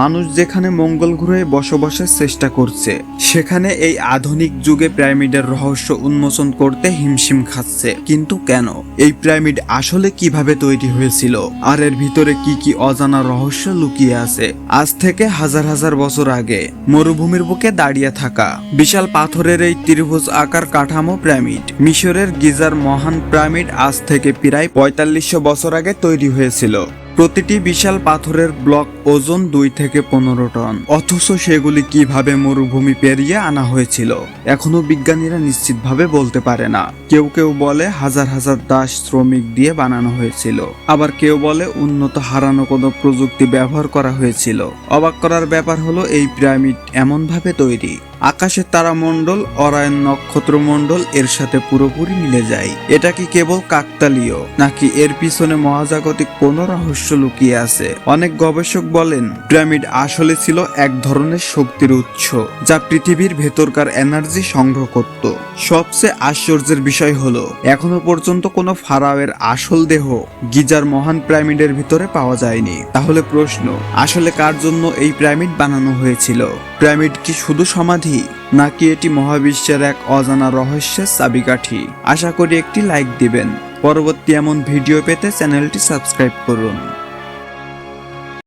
মানুষ যেখানে মঙ্গল গ্রহে বসবাসের চেষ্টা করছে, সেখানে এই আধুনিক যুগে প্রাইমিডের রহস্য উন্মোচন করতে হিমশিম খাচ্ছে। কিন্তু কেন? এই প্রাইমিড আসলে কীভাবে তৈরি হয়েছিল? আর এর ভিতরে কি কি অজানা রহস্য লুকিয়ে আছে? আজ থেকে হাজার হাজার বছর আগে মরুভূমির বুকে দাঁড়িয়ে থাকা বিশাল পাথরের এই ত্রিভুজ আকার কাঠামো প্রাইমিড, মিশরের গিজার মহান প্রাইমিড আজ থেকে প্রায় পঁয়তাল্লিশশো বছর আগে তৈরি হয়েছিল। প্রতিটি বিশাল পাথরের ব্লক ওজন দুই থেকে পনেরো টন। অথচ সেগুলি কীভাবে মরুভূমি পেরিয়ে আনা হয়েছিল, এখনও বিজ্ঞানীরা নিশ্চিতভাবে বলতে পারে না। কেউ কেউ বলে হাজার হাজার দাস শ্রমিক দিয়ে বানানো হয়েছিল, আবার কেউ বলে উন্নত হারানো কোনো প্রযুক্তি ব্যবহার করা হয়েছিল। অবাক করার ব্যাপার হলো, এই পিরামিড এমনভাবে তৈরি। আকাশের তারামণ্ডল অরায়ন নক্ষত্রমণ্ডল এর সাথে পুরোপুরি মিলে যায়। এটা কি কেবল কাকতালীয়, নাকি এর পিছনে মহাজাগতিক কোনো রহস্য লুকিয়ে আছে? অনেক গবেষক বলেন, পিরামিড আসলে ছিল এক ধরনের শক্তির উৎস, যা পৃথিবীর ভেতরকার এনার্জি সংগ্রহ করত। সবচেয়ে আশ্চর্যের বিষয় হলো, এখনও পর্যন্ত কোনো ফারাওয়ের আসল দেহ গিজার মহান পিরামিডের ভিতরে পাওয়া যায়নি। তাহলে প্রশ্ন, আসলে কার জন্য এই পিরামিড বানানো হয়েছিল? পিরামিড কি শুধু সমাধি নাকি এটি মহাবিশ্বের এক অজানা রহস্যের চাবিকাঠি? আশা করি একটি লাইক দিবেন। পরবর্তী এমন ভিডিও পেতে চ্যানেলটি সাবস্ক্রাইব করুন।